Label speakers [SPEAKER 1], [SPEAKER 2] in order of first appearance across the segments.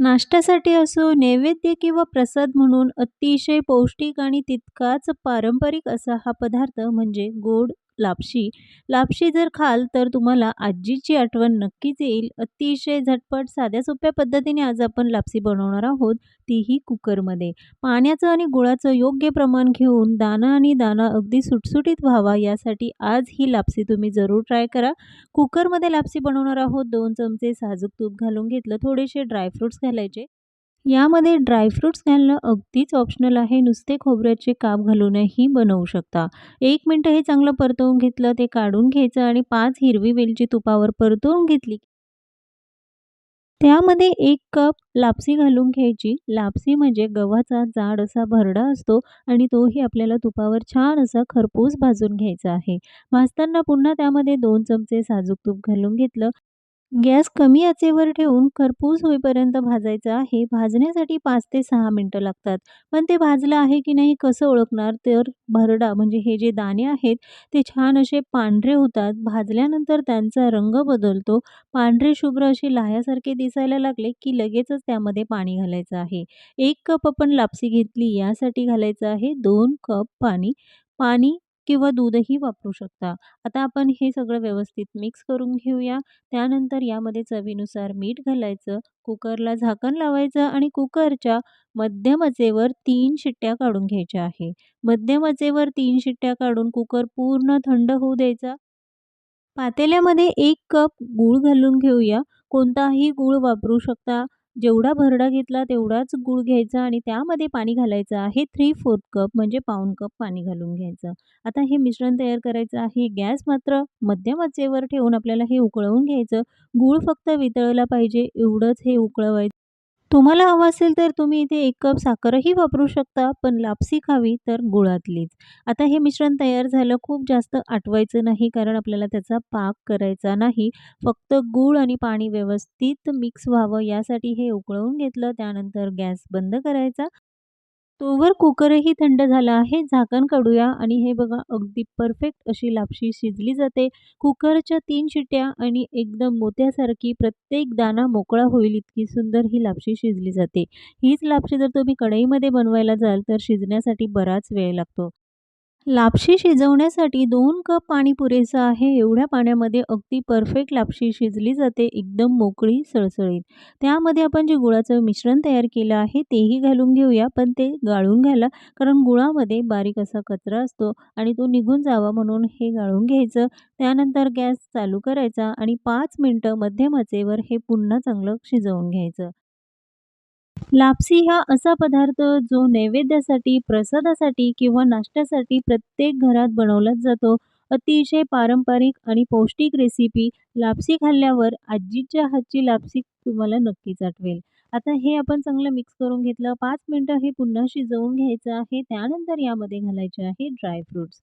[SPEAKER 1] नाश्त्यासाठी असो, नैवेद्य किंवा प्रसाद म्हणून अतिशय पौष्टिक आणि तितकाच पारंपरिक असा हा पदार्थ म्हणजे गोड लापशी. लापशी जर खाल तर तुम्हाला आजीची आठवण नक्कीच येईल. अतिशय झटपट, साध्या सोप्या पद्धतीने आज आपण लापशी बनवणार आहोत, तीही कुकरमध्ये. पाण्याचं आणि गुळाचं योग्य प्रमाण घेऊन दाना आणि दाना अगदी सुटसुटीत व्हावा यासाठी आज ही लापसी तुम्ही जरूर ट्राय करा. कुकरमध्ये लापसी बनवणार आहोत. दोन चमचे साजूक तूप घालून घेतलं, थोडेसे ड्रायफ्रुट्स घालायचे. यामध्ये ड्रायफ्रुट्स घालणं अगदीच ऑप्शनल आहे. नुसते खोबऱ्याचे काप घालूनही बनवू शकता. एक मिनटं हे चांगलं परतवून घेतलं, ते काढून घ्यायचं आणि पाच हिरवी वेलची तुपावर परतवून घेतली. त्यामध्ये एक कप लापसी घालून घ्यायची. लापसी म्हणजे गव्हाचा जाड असा भरडा असतो आणि तोही आपल्याला तुपावर छान असा खरपूस भाजून घ्यायचा आहे. भाजताना पुन्हा त्यामध्ये दोन चमचे साजूक तूप घालून घेतलं. गॅस कमी आचेवर ठेवून खरपूस होईपर्यंत भाजायचं आहे. भाजण्यासाठी पाच ते सहा मिनटं लागतात. पण ते भाजलं आहे की नाही कसं ओळखणार? तर भरडा म्हणजे हे जे दाणे आहेत ते छान असे पांढरे होतात. भाजल्यानंतर त्यांचा रंग बदलतो. पांढरे शुभ्र असे लाह्यासारखे दिसायला लागले की लगेचच त्यामध्ये पाणी घालायचं आहे. एक कप आपण लापसी घेतली यासाठी घालायचं आहे दोन कप पाणी. पाणी किंवा दूधही वापरू शकता. आता आपण हे सगळं व्यवस्थित मिक्स करून घेऊया. त्यानंतर यामध्ये चवीनुसार मीठ घालायचं. कुकरला झाकण लावायचं आणि कुकरच्या मध्यम आचेवर 3 शिट्ट्या काढून घ्यायच्या आहे. मध्यम आचेवर 3 शिट्ट्या काढून कुकर पूर्ण थंड होऊ द्यायचा. पातेल्यामध्ये 1 कप गूळ घालून घेऊया. कोणताही गूळ वापरू शकता. जेवढा भरडा घेतला तेवढाच गूळ घ्यायचा आणि त्यामध्ये पाणी घालायचं आहे 3/4 कप म्हणजे पाऊण कप पाणी घालून घ्यायचं. आता हे मिश्रण तयार करायचं आहे. गॅस मात्र मध्यम आचेवर ठेवून आपल्याला हे उकळवून घ्यायचं. गूळ फक्त वितळला पाहिजे एवढंच हे उकळवायचं. तुम्हाला हवं असेल तर तुम्ही इथे एक कप साखरही वापरू शकता, पण लापसी खावी तर गुळातलीच. आता हे मिश्रण तयार झालं. खूप जास्त आटवायचं नाही कारण आपल्याला त्याचा पाक करायचा नाही. फक्त गूळ आणि पाणी व्यवस्थित मिक्स व्हावं यासाठी हे उकळवून घेतलं. त्यानंतर गॅस बंद करायचा. तोवर कुकरही थंड झाला आहे. झाकण काढूया आणि हे बघा अगदी परफेक्ट अशी लापशी शिजली जाते. कुकरच्या तीन शिट्ट्या आणि एकदम मोत्यासारखी प्रत्येक दाणा मोकळा होईल इतकी सुंदर ही लापशी शिजली जाते. हीच लापशी जर तुम्ही कढईमध्ये बनवायला जाल तर शिजण्यासाठी बराच वेळ लागतो. लापशी शिजवण्यासाठी दोन कप पाणी पुरेसं आहे. एवढ्या पाण्यामध्ये अगदी परफेक्ट लापशी शिजली जाते. एकदम मोकळी, सळसळीत. त्यामध्ये आपण जे गुळाचं मिश्रण तयार केलं आहे तेही घालून घेऊया. पण ते गाळून घाला कारण गुळामध्ये बारीक असा कचरा असतो आणि तो निघून जावा म्हणून हे गाळून घ्यायचं. त्यानंतर गॅस चालू करायचा आणि पाच मिनटं मध्यम आचेवर हे पुन्हा चांगलं शिजवून घ्यायचं. लापसी हा असा पदार्थ जो नैवेद्यासाठी, प्रसादासाठी किंवा नाश्त्यासाठी प्रत्येक घरात बनवलाच जातो. अतिशय पारंपरिक आणि पौष्टिक रेसिपी. लापसी खाल्ल्यावर आजीच्या हातची लापसी तुम्हाला नक्कीच आठवेल. आता हे आपण चांगलं मिक्स करून घेतलं. पाच मिनटं हे पुन्हा शिजवून घ्यायचं आहे. त्यानंतर यामध्ये घालायचे आहे ड्रायफ्रुट्स.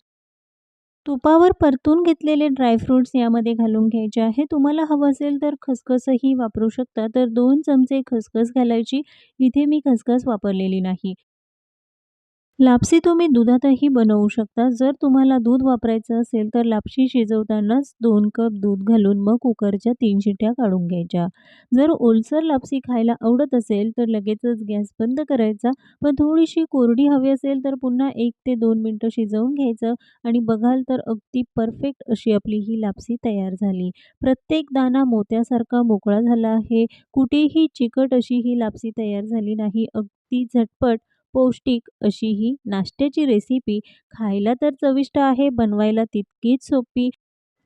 [SPEAKER 1] तुपावर परतून घेतलेले ड्रायफ्रुट्स यामध्ये घालून घ्यायचे आहे. तुम्हाला हवं असेल तर खसखसही वापरू शकता. तर दोन चमचे खसखस घालायची. इथे मी खसखस वापरलेली नाही. लापशी तुम्ही दुधातही बनवू शकता. जर तुम्हाला दूध वापरायचं असेल तर लापशी शिजवतानाच दोन कप दूध घालून मग कुकरच्या तीन शिट्ट्या काढून घ्यायच्या. जर ओलसर लापशी खायला आवडत असेल तर लगेचच गॅस बंद करायचा. पण थोडीशी कोरडी हवी असेल तर पुन्हा एक ते दोन मिनटं शिजवून घ्यायचं आणि बघाल तर अगदी परफेक्ट अशी आपली ही लापशी तयार झाली. प्रत्येक दाना मोत्यासारखा मोकळा झाला आहे. कुठेही चिकट अशी ही लापशी तयार झाली नाही. अगदी झटपट, पौष्टिक अशी ही नाश्त्याची रेसिपी. खायला तर चविष्ट आहे, बनवायला तितकीच सोपी.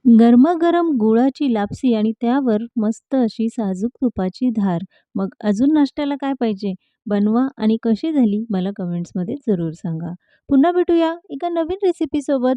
[SPEAKER 1] गरमागरम गुळाची लापसी आणि त्यावर मस्त अशी साजूक तुपाची धार. मग अजून नाश्त्याला काय पाहिजे? बनवा आणि कशी झाली मला कमेंट्समध्ये जरूर सांगा. पुन्हा भेटूया एका नवीन रेसिपीसोबत.